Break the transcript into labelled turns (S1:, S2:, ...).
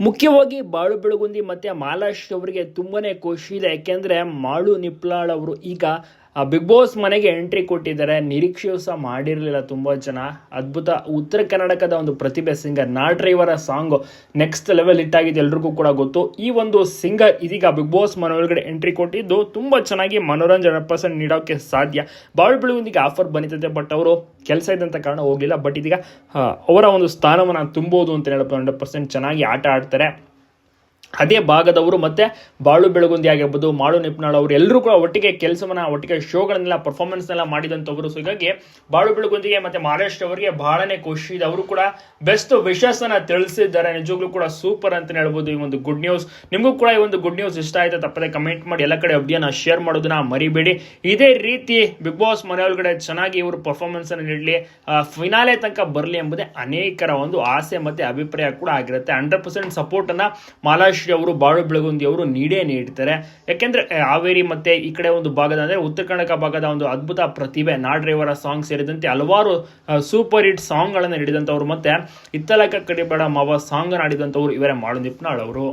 S1: ಮುಖ್ಯವಾಗಿ ಬಾಳು ಬೆಳಗುಂದಿ ಮತ್ತು ಮಾಲಾಶ್ ಅವರಿಗೆ ತುಂಬಾನೇ ಖುಷಿ ಇದೆ. ಯಾಕೆಂದರೆ ಮಾಳು ನಿಪ್ಲಾಳ್ ಅವರು ಈಗ ಆ ಬಿಗ್ ಬಾಸ್ ಮನೆಗೆ ಎಂಟ್ರಿ ಕೊಟ್ಟಿದ್ದಾರೆ. ನಿರೀಕ್ಷೆಯೂ ಸಹ ಮಾಡಿರಲಿಲ್ಲ ತುಂಬ ಜನ. ಅದ್ಭುತ ಉತ್ತರ ಕರ್ನಾಟಕದ ಒಂದು ಪ್ರತಿಭೆ ಸಿಂಗರ್ ನಾ ಡ್ರೈವರ ಸಾಂಗು ನೆಕ್ಸ್ಟ್ ಲೆವೆಲ್ ಹಿಟ್ ಆಗಿದೆ ಎಲ್ರಿಗೂ ಕೂಡ ಗೊತ್ತು. ಈ ಒಂದು ಸಿಂಗರ್ ಇದೀಗ ಬಿಗ್ ಬಾಸ್ ಮನೆ ಒಳಗಡೆ ಎಂಟ್ರಿ ಕೊಟ್ಟಿದ್ದು ತುಂಬ ಚೆನ್ನಾಗಿ ಮನೋರಂಜನೆ ಪರ್ಸೆಂಟ್ ನೀಡೋಕ್ಕೆ ಸಾಧ್ಯ. ಬಾಳು ಬೆಳಗುಂದಿಗೆ ಆಫರ್ ಬಂದಿದೆ ಬಟ್ ಅವರು ಕೆಲಸ ಇದ್ದಂಥ ಕಾರಣ ಹೋಗಲಿಲ್ಲ. ಬಟ್ ಇದೀಗ ಅವರ ಒಂದು ಸ್ಥಾನವನ್ನು ತುಂಬೋದು ಅಂತ ಹೇಳ್ಬೋದು ಹಂಡ್ರೆಡ್ ಪರ್ಸೆಂಟ್ ಚೆನ್ನಾಗಿ ಆಟ ಆಡ್ತಾರೆ. ಅದೇ ಭಾಗದವರು ಮತ್ತೆ ಬಾಳು ಬೆಳಗುಂದಿ ಆಗಿರ್ಬೋದು, ಮಾಳು ನಿಪ್ನಾಳ್ ಅವರು ಎಲ್ಲರೂ ಕೂಡ ಒಟ್ಟಿಗೆ ಕೆಲಸವನ್ನ, ಒಟ್ಟಿಗೆ ಶೋಗಳನ್ನೆಲ್ಲ ಪರ್ಫಾರ್ಮೆನ್ಸ್ನೆಲ್ಲ ಮಾಡಿದಂಥವರು. ಸೊ ಹೀಗಾಗಿ ಬಾಳು ಬೆಳಗುಂದಿಗೆ ಮತ್ತೆ ಮಹಾರಾಷ್ಟ್ರ ಅವರಿಗೆ ಬಹಳನೇ ಖುಷಿ. ಇದೆ ಅವರು ಕೂಡ ಬೆಸ್ಟ್ ವಿಶಸ್ ತಿಳಿಸಿದ್ದಾರೆ. ನಿಜವಾಗ್ಲೂ ಕೂಡ ಸೂಪರ್ ಅಂತ ಹೇಳ್ಬೋದು ಈ ಒಂದು ಗುಡ್ ನ್ಯೂಸ್ ನಿಮಗೂ ಕೂಡ ಈ ಒಂದು ಗುಡ್ ನ್ಯೂಸ್ ಇಷ್ಟ ಆಯ್ತು? ತಪ್ಪದೆ ಕಮೆಂಟ್ ಮಾಡಿ, ಎಲ್ಲ ಕಡೆ ಅಬ್ಡಿಯನ್ನ ಶೇರ್ ಮಾಡೋದನ್ನ ಮರಿಬೇಡಿ. ಇದೇ ರೀತಿ ಬಿಗ್ ಬಾಸ್ ಮನೆ ಚೆನ್ನಾಗಿ ಇವರು ಪರ್ಫಾರ್ಮೆನ್ಸ್ ಅನ್ನು ನೀಡಲಿ ಫಿನಾಲೆ ತನಕ ಬರಲಿ ಎಂಬುದೇ ಅನೇಕರ ಒಂದು ಆಸೆ ಮತ್ತೆ ಅಭಿಪ್ರಾಯ ಕೂಡ ಆಗಿರುತ್ತೆ. ಹಂಡ್ರೆಡ್ ಪರ್ಸೆಂಟ್ ಸಪೋರ್ಟ್ ಅನ್ನ ಅವರು, ಬಾಳು ಬೆಳಗುಂದಿ ಅವರು ನೀಡೇ ನೀಡ್ತಾರೆ. ಯಾಕೆಂದ್ರೆ ಹಾವೇರಿ ಮತ್ತೆ ಈ ಕಡೆ ಒಂದು ಭಾಗದ ಅಂದರೆ ಉತ್ತರ ಕರ್ನಾಟಕ ಭಾಗದ ಒಂದು ಅದ್ಭುತ ಪ್ರತಿಭೆ ನಾ ಡ್ರೈವರ ಸಾಂಗ್ ಸೇರಿದಂತೆ ಹಲವಾರು ಸೂಪರ್ ಹಿಟ್ ಸಾಂಗ್ಗಳನ್ನು ನೀಡಿದಂಥವ್ರು ಮತ್ತೆ ಇತ್ತಲಕ ಕಡಿಬೇಡ ಮಾವ ಸಾಂಗ್ ಆಡಿದಂಥವ್ರು ಇವರೇ ಮಾಳು ನಿಪ್ನಾಳ್ ಅವರು.